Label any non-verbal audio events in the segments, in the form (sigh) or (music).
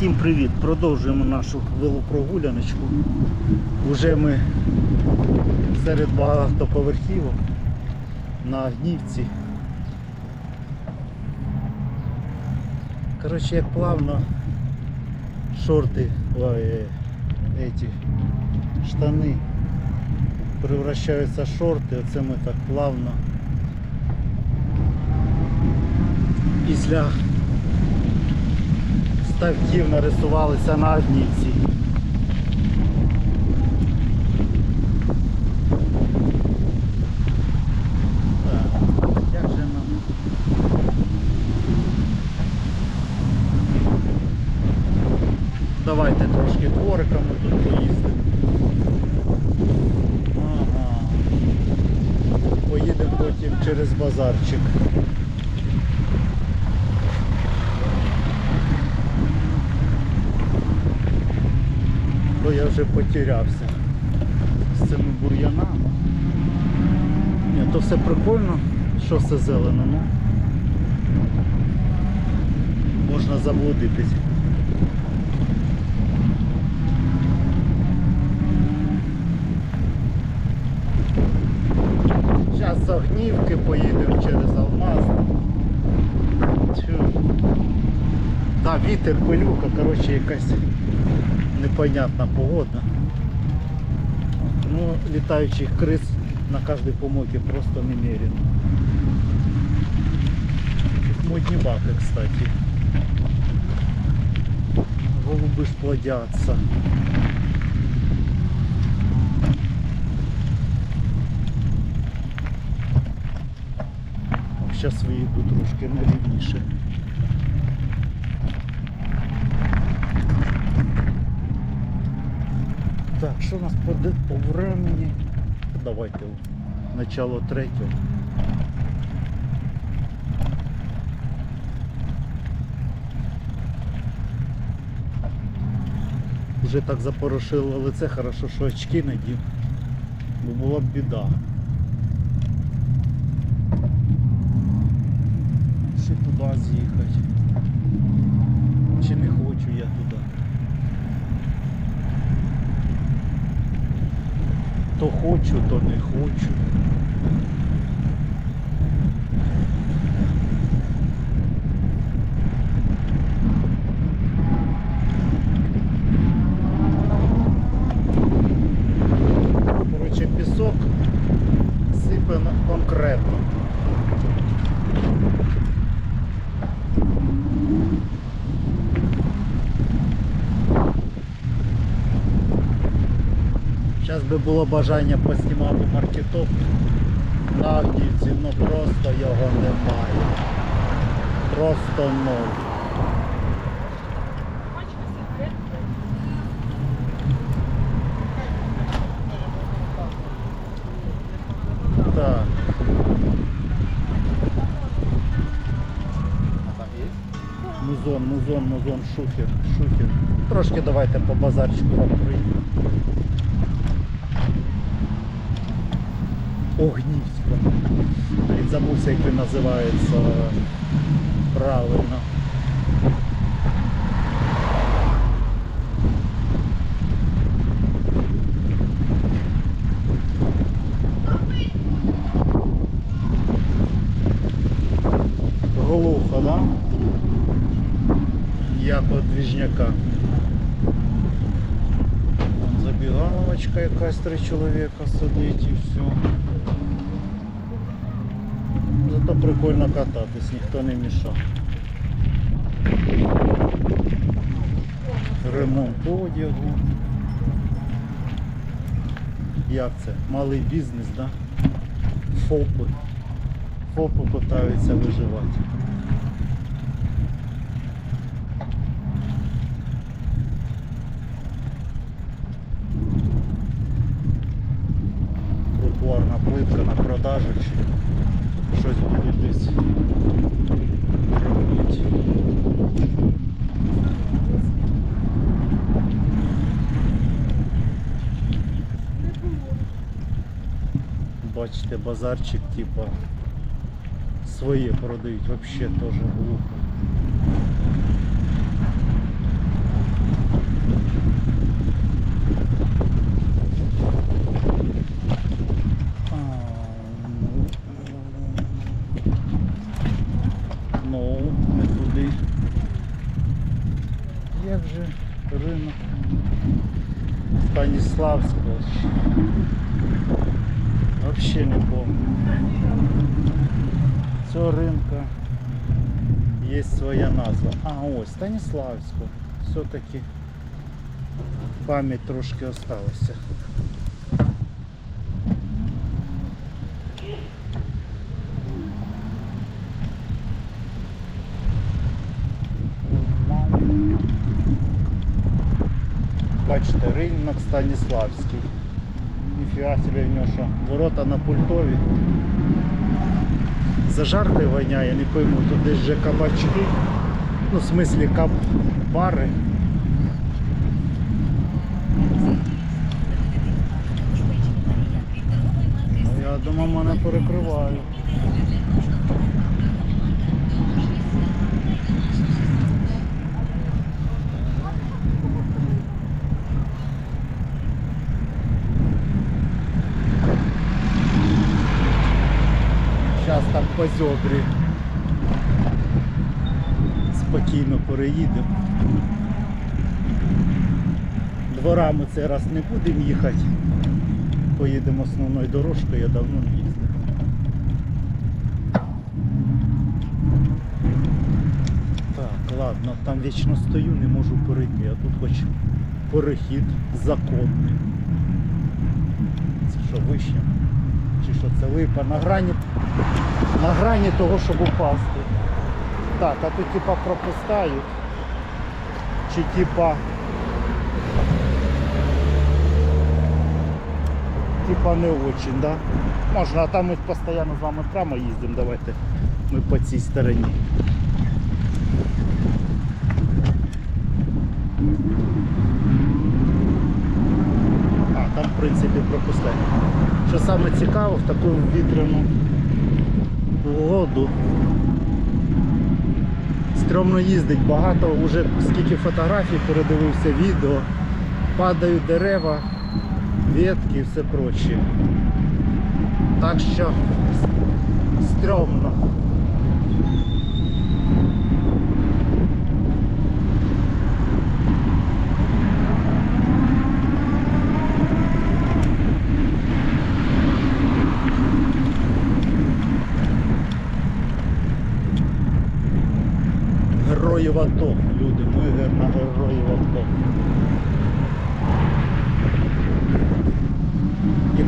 Всім привіт! Продовжуємо нашу велопрогуляночку. Уже ми серед багатоповерхівок на Агнівці. Коротше, як плавно шорти, ой, е, эти, штани превращаються в шорти, оце ми так плавно після ставків нарисувалися на нам? Давайте трошки двориками тут поїздимо. Ага. Поїдемо потім через базарчик. Бо я вже потерявся з цими бур'янами. Ні, то все прикольно, що все зелено, ну можна заблудитись. Зараз з Огнівки поїдемо через Алмаз. Та вітер, пилюка, коротше якась непонятна погода. Ну, літаючих крис на кожній помойці просто немерено. Модні баки, кстати. Голуби ж плодятся. Зараз виїду трошки на рівніше. Так, що у нас по, времени? Давайте начало третього. Вже так запорошило лице, хорошо, що очки надів, бо була б біда. Чи туди з'їхати? Чи не хочу я туди? То хочу, то не хочу. Коротше, пісок сипе на- конкретно. Зараз би було бажання поснімати маркетоп на Авдіївці, ну просто його немає. Просто ноль. Музон, музон, музон, шухер, шухер. Трошки давайте по базарчику вам. Огнівська. Блін, забувся, як він називається правильно. Глухо, да? Як от двіжняка. Вон Забігановочка якась три чоловіка сидить і все. Кататись, ніхто не мішав. Ремонт одягу. Як це? Малий бізнес, да? ФОПи. ФОПи питаються виживати. Тротуарна плитка на продажу чи щось буде десь робити. Бачите, базарчик типа своє продають, вообще теж глухо. вже ринок Станіславського. Взагалі. Цього ринка є своя назва. А, ось Станіславського. Все-таки пам'ять трошки осталася. Бачите, ринок Станіславський. Ніфіга себе в нього що. Ворота на пультові. Зажаркою воняє, не пойму, тут десь же кабачки. Ну, в смислі каб бари. Я думав, мене перекривають. Зараз там по зьобрі. Спокійно переїдемо. Дворами цей раз не будемо їхати. Поїдемо основною дорожкою, я давно не їздив. Так, ладно, там вічно стою, не можу перейти, а тут хоч перехід законний. Це що вище? Чи що це липа? На грані, на грані того, щоб упасти. Так, а тут типа пропускають. Чи типа. Типа не очень, да? Можна, а там ми постійно з вами прямо їздимо, давайте ми по цій стороні. А, там в принципі пропускають. Що саме цікаво, в таку вітряну погоду стрьомно їздить багато, вже скільки фотографій передивився, відео, падають дерева, ветки і все проче. Так що стрьомно.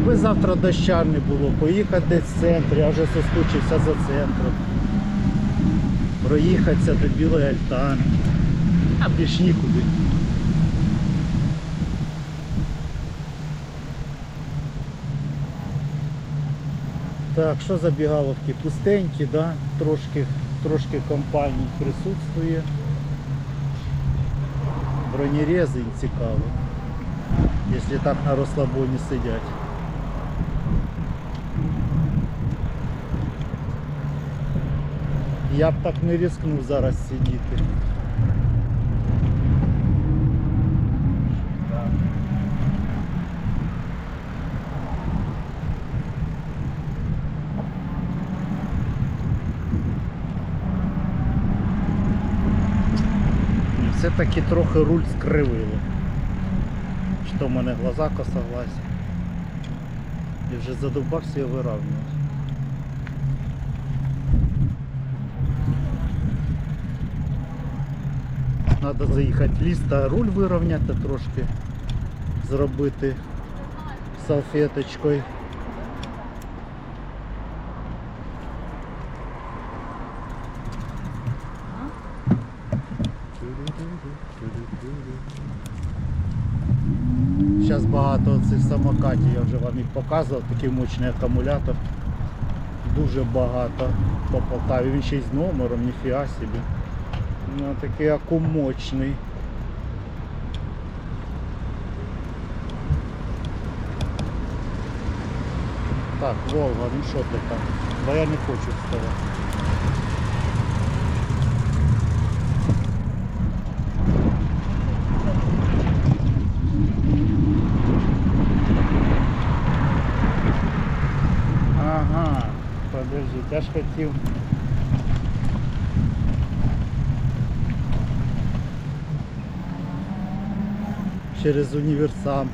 Якби завтра доща не було, поїхати десь в центр, я вже соскучився за центром. Проїхатися до Білої Альтани. А більш нікуди. Так, що забігаловки? Пустенькі, да? трошки, трошки компаній присутствує. Бронерези цікаво, якщо так на розслабоні сидять. Я б так не рискнув зараз сидіти. Все-таки трохи руль скривило. Що в мене глаза косоглазі. І вже задовбався його виравнювати. Треба заїхати в ліс руль вирівняти трошки, зробити салфеточкою. Зараз багато цих самокатів, я вже вам їх показував, такий мощний акумулятор. Дуже багато по Полтаві. Він ще й з номером, ніфіга собі. Ну, такий акум мощний. Так, Волга, ну що ти там? Бо я не хочу вставати. Ага, подожди, я ж хотів. Через універсам.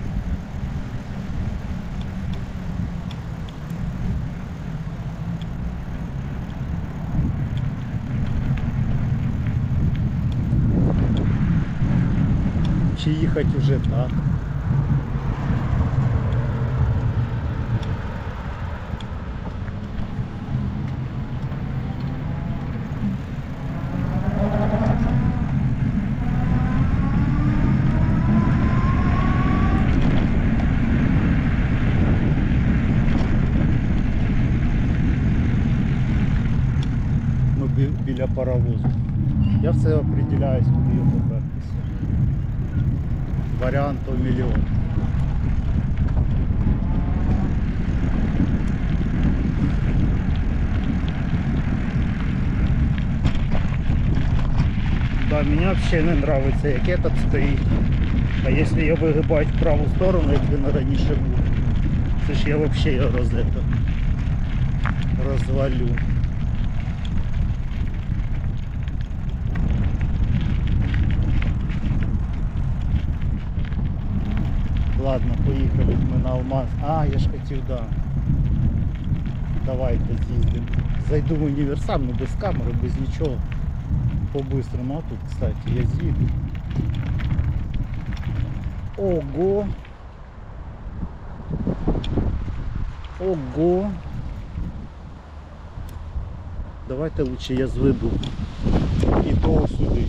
Чи їхати вже так? біля паровозу. Я все определяюсь, куди його попертися. Варіантів мільйон. Да, мне вообще не нравится, як этот стоїть. А если я выгибать в праву сторону, як він раніше був, це ж я вообще його роз, это, розвалю. Ладно, поїхали ми на Алмаз. А, я ж хотів, да. Давайте з'їздимо. Зайду в універсам, ну без камери, без нічого. По-бистрому. А тут, кстати, я з'їду. Ого. Ого. Давайте лучше я зведу. І то сюди.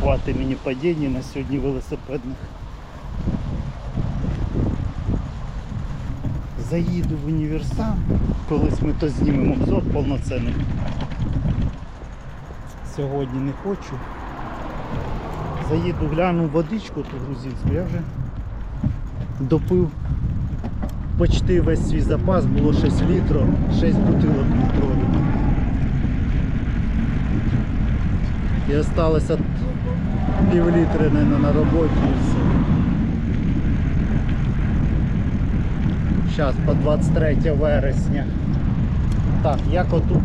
Хватить мені падіння на сьогодні велосипедних. Заїду в універсам, колись ми то знімемо обзор повноцінний. Сьогодні не хочу. Заїду, гляну водичку ту грузинську, я вже допив почти весь свій запас, було 6 літрів, 6 бутилок літрових. І осталося пів літри на роботі і все. Зараз по 23 вересня. Так, як отут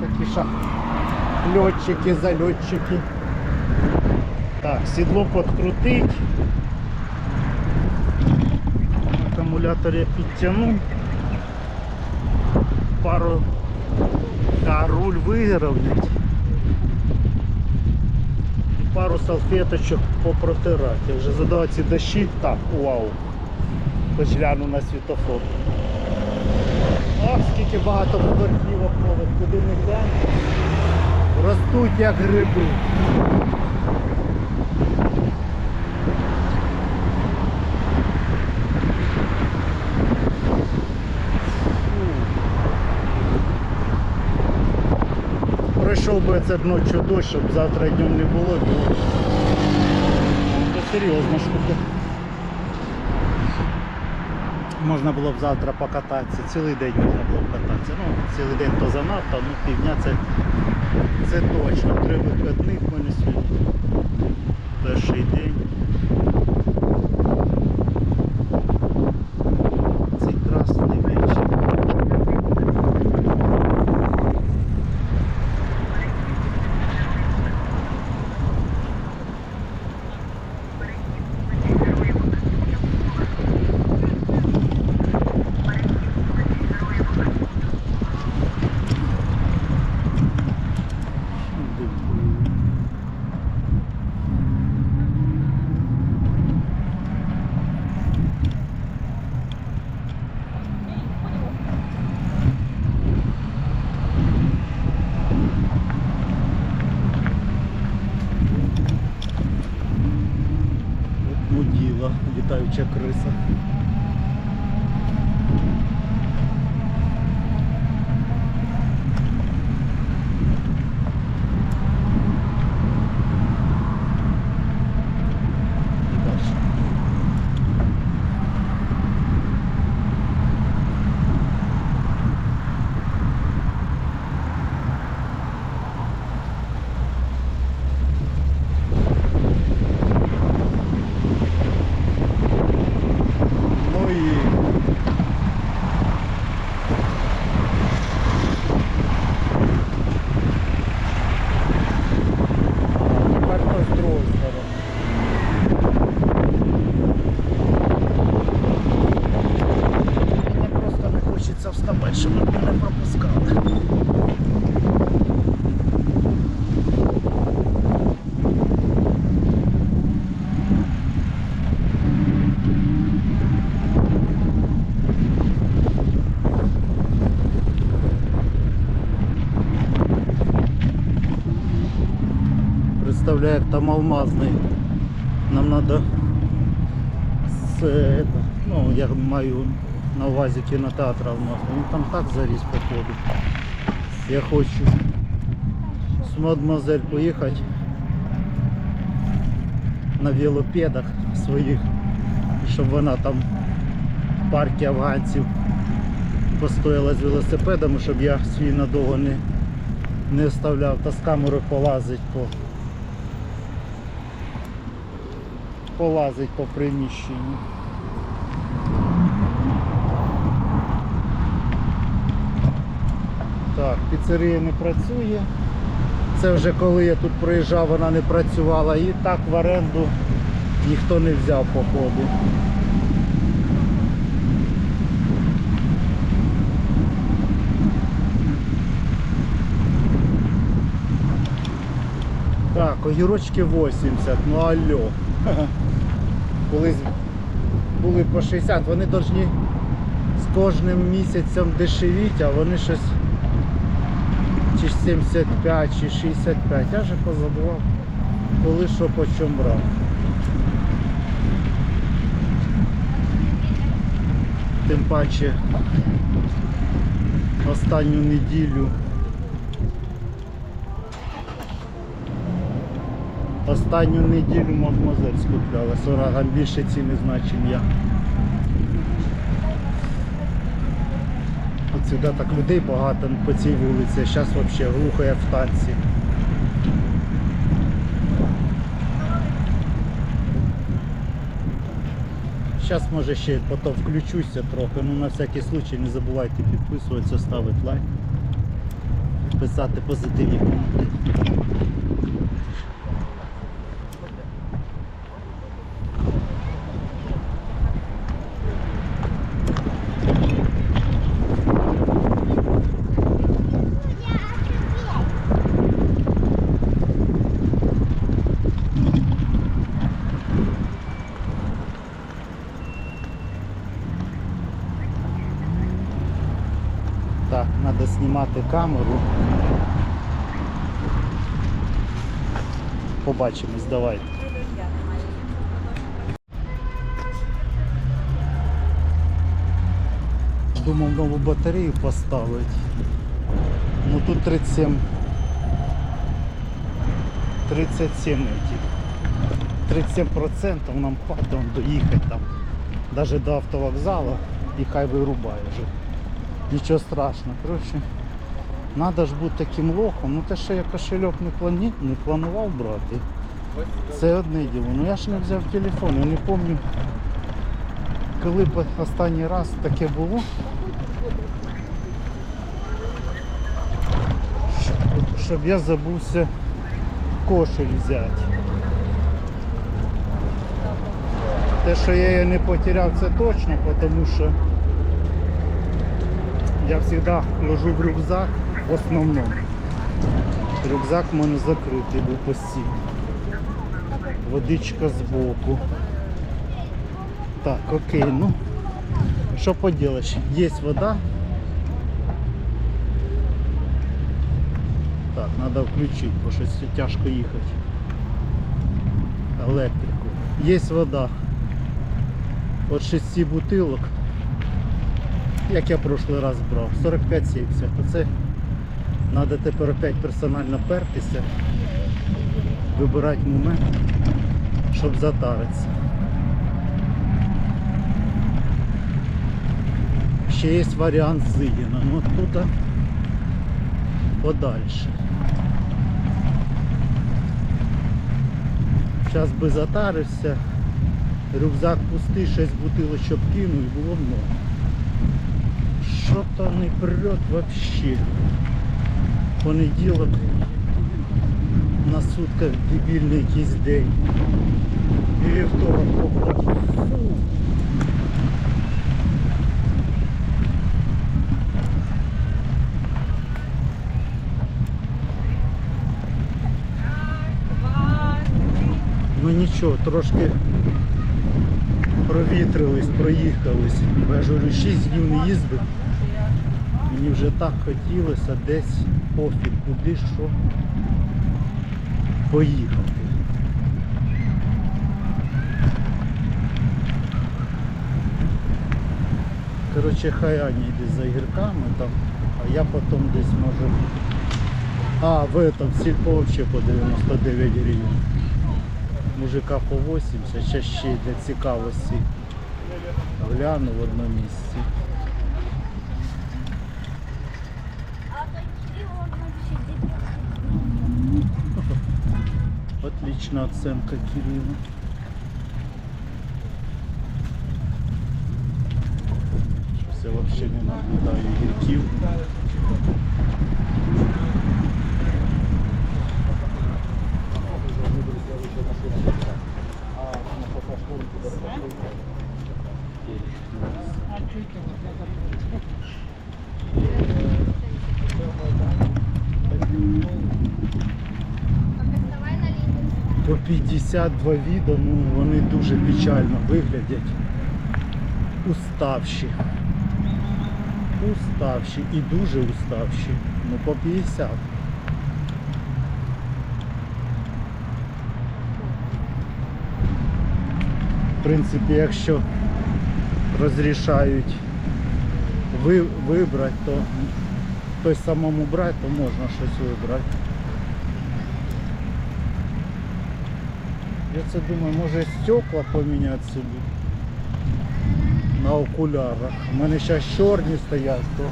такі ша льотчики, зальотчики. Так, сідло підкрутить. Акумулятор я підтягну. Пару а руль вирівнять. Пару салфеточок попротирати. Вже задав ці дощі. Так, вау. Гляну на світофор. Ох, скільки багато поверхівок нових, куди не глянь. Ростуть як гриби. Пройшов би це ночі дощ, щоб завтра днем не було, серйозна штука. Можна було б завтра покататися, цілий день можна було б кататися. Ну, цілий день то занадто, ну півдня це, це точно. Три вихідних мене сьогодні. Перший день. Цей красний м'яч. От муділа, літаюча криса. І дальше. Представляю, там алмазний. Нам з, е, это, ну, я маю на увазі кінотеатр алмазний. Він там так заріс походу. Я хочу з мадемуазель поїхати на велосипедах своїх, щоб вона там в паркі афганців постояла з велосипедами, щоб я свій надовго не, не оставляв та з камерою полазить по полазить по приміщенню. Так, піцерія не працює. Це вже коли я тут проїжджав, вона не працювала. І так в оренду ніхто не взяв походу. Так, огірочки 80, ну алло. (laughs) Колись були по 60, вони повинні з кожним місяцем дешевіть, а вони щось чи 75, чи 65. Я вже позабував, коли що по чому брав. Тим паче останню неділю. Останню неділю мадемуазель скупляла. 40 грам більше ціни значить я. От сюди так людей багато по цій вулиці, зараз взагалі глухо як в танці. Зараз може ще потім включуся трохи, ну на всякий случай не забувайте підписуватися, ставити лайк, писати позитивні коментарі. Так, треба знімати камеру. Побачимось, давайте. Думав нову батарею поставити. Ну тут 37. 37 этих. 37% нам хватить доїхати там. Даже до автовокзалу і хай вирубає вже. Нічого страшного. Коротше, треба ж бути таким лохом. Ну те, що я кошельок не, плані... не планував брати, це одне діло. Ну я ж не взяв телефон, я не пам'ятаю, коли б останній раз таке було. Щоб- я забувся кошель взяти. Те, що я її не потеряв, це точно, тому що я завжди ложу в рюкзак в основному. Рюкзак в мене закритий був постійно. Водичка збоку. Так, окей, ну що поділиш? Є вода. Так, треба включити, бо щось тяжко їхати. Електрику. Є вода. От 6 бутилок як я прошлий раз брав, 45-70. Оце треба тепер опять персонально пертися, вибирати момент, щоб затаритися. Ще є варіант Зигіна, ну тут подальше. Зараз би затарився, рюкзак пустий, 6 бутилочок кинув і було много. Що-то не прет вообще. Понеділок на сутках дебільний якийсь день. І вівторок походу. Фу. Ну нічого, трошки провітрились, проїхались. Бо я ж говорю, 6 днів не їздив. Мені вже так хотілося десь пофіг куди що поїхати. Коротше, хай Аня йде за гірками там, а я потім десь можу. А, в этом сільпо ще по 99 гривень. Мужика по 80, ще ще для цікавості. Гляну в одному місці. Отличная оценка Кирилла. Сейчас я вообще не наблюдаю гирьків. Thank you. По 52 віда, ну вони дуже печально виглядять. Уставші. Уставші і дуже уставші. Ну по 50. В принципі, якщо розрішають ви, вибрати, то той самому брати, то можна щось вибрати. Я це думаю, може стекла поміняти собі на окулярах. У мене зараз чорні стоять, то,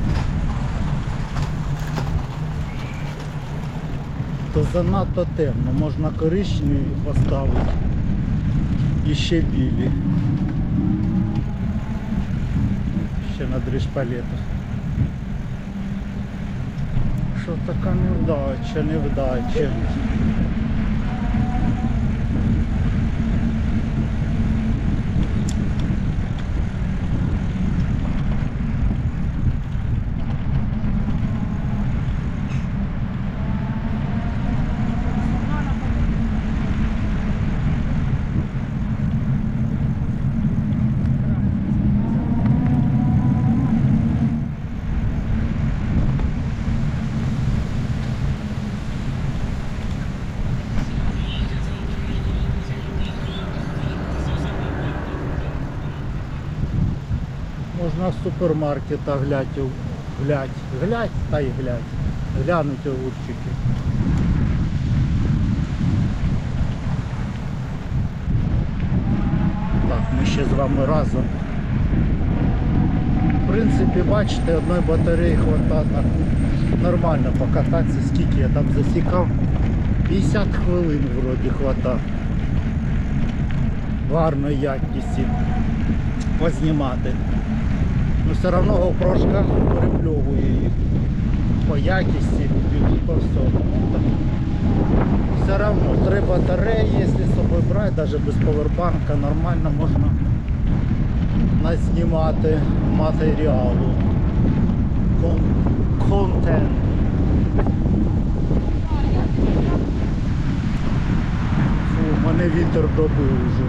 то занадто темно. Можна коричневі поставити і ще білі. Ще на дрішпалетах. Що така невдача, невдача. Можна в супермаркетах глядь, глядь, глядь та й глядь. Глянуть огурчики. Так, ми ще з вами разом. В принципі, бачите, одної батареї хватає нормально покататися, скільки я там засікав. 50 хвилин вроді хватає. Гарної якісті познімати. Ну все одно GoPro перепльовує їх по якісті по всьому. Все одно три батареї, якщо з собою брати, навіть без повербанка, нормально можна назнімати матеріалу. Кон- Контент. Фу, мене вітер добив уже.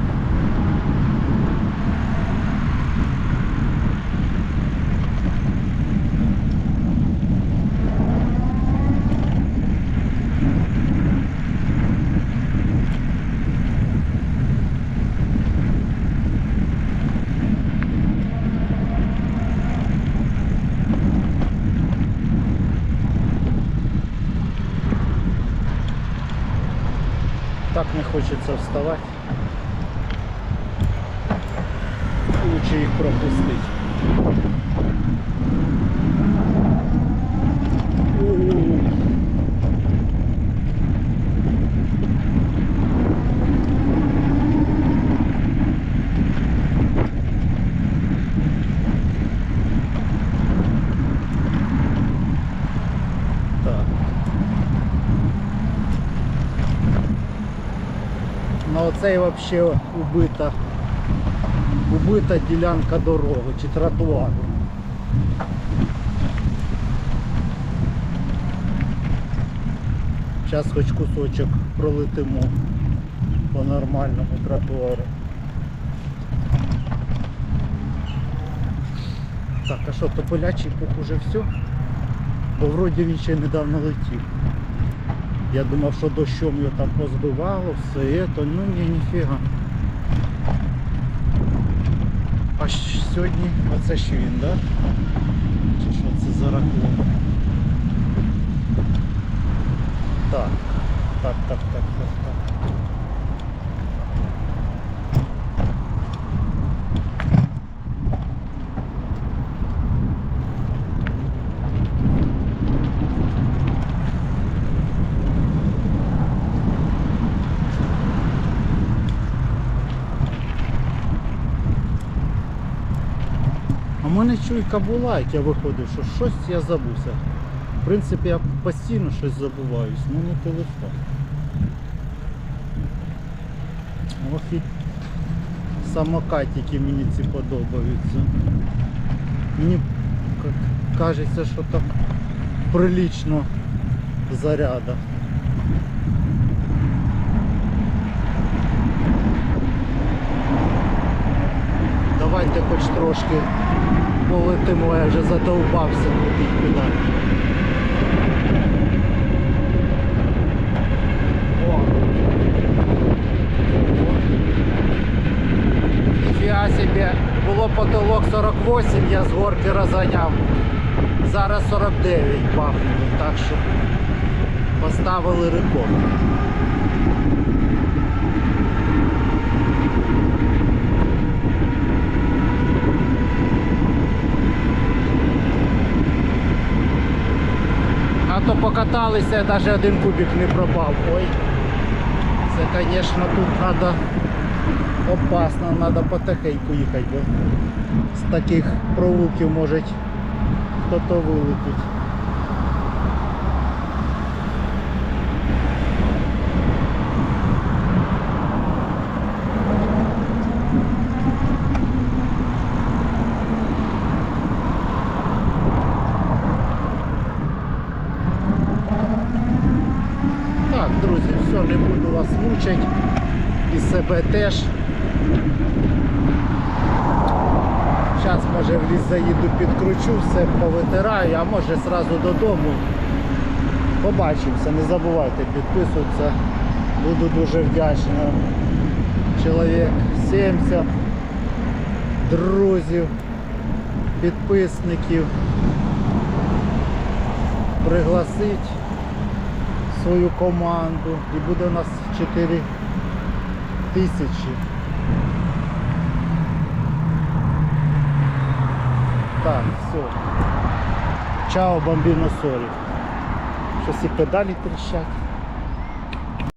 Так не хочеться вставати. Лучше їх пропустити. У-у-у. Так. Оцей взагалі убита, убита ділянка дороги чи тротуару. Зараз хоч кусочок пролетимо по нормальному тротуару. Так, а що, тополячий пух уже все? Бо вроді він ще недавно летів. Я думав, що дощом його там позбивало, все це, ну ні, ніфіга. А сьогодні оце ще він, да? Чи що це за раклон? Так, так, так, так, так, так. А в мене чуйка була, як я виходив, що щось я забувся. В принципі, я постійно щось забуваюсь, ну не телефон. Ох і самокатики мені ці подобаються. Мені кажеться, що там прилично заряда. Давайте хоч трошки полетимо, я вже задовбався крутить педаль. О! Ніфіга собі, було потолок 48, я з горки розганяв. Зараз 49 бахнули, так що поставили рекорд. А то покаталися, навіть один кубик не пропав. Ой. Це, звісно, тут треба опасно, треба потихеньку їхати, бо з таких провулків може хто-то вилетить. Так, друзі, все, не буду. І себе теж. Зараз може в ліс заїду, підкручу, все повитираю, а може зразу додому. Побачимося, не забувайте підписуватися. Буду дуже вдячний. Чоловік 70 друзів, підписників. Пригласить свою команду і буде у нас 4 тисячі. Так, все. Чао, бомбіно солі. Щось і педалі тріщать.